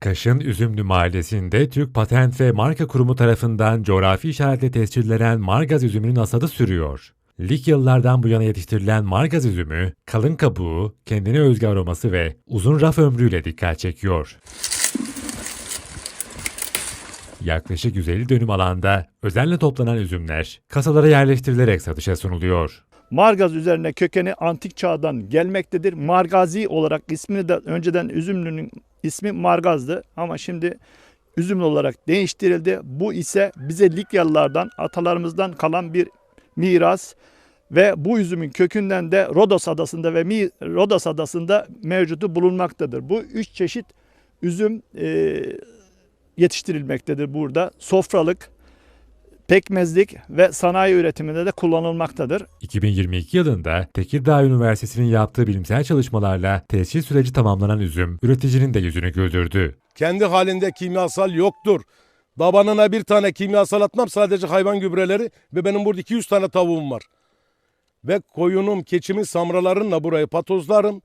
Kaş'ın Üzümlü Mahallesi'nde Türk Patent ve Marka Kurumu tarafından coğrafi işaretle tescillenen margaz üzümünün hasadı sürüyor. Likyalılardan bu yana yetiştirilen margaz üzümü, kalın kabuğu, kendine özgü aroması ve uzun raf ömrüyle dikkat çekiyor. Yaklaşık 150 dönüm alanda özenle toplanan üzümler kasalara yerleştirilerek satışa sunuluyor. Margaz üzerine kökeni antik çağdan gelmektedir. Margazi olarak ismini de önceden Üzümlü'nün ismi Margaz'dı ama şimdi Üzümlü olarak değiştirildi. Bu ise bize Likyalılardan, atalarımızdan kalan bir miras ve bu üzümün kökünden de Rodos adasında ve Rodos adasında mevcudu bulunmaktadır. Bu üç çeşit üzüm e, yetiştirilmektedir burada. Sofralık, pekmezlik ve sanayi üretiminde de kullanılmaktadır. 2022 yılında Tekirdağ Üniversitesi'nin yaptığı bilimsel çalışmalarla tescil süreci tamamlanan üzüm, üreticinin de yüzünü güldürdü. Kendi halinde kimyasal yoktur. Dabanına bir tane kimyasal atmam sadece hayvan gübreleri ve benim burada 200 tane tavuğum var. Ve koyunum, keçimin samralarınla burayı patozlarım.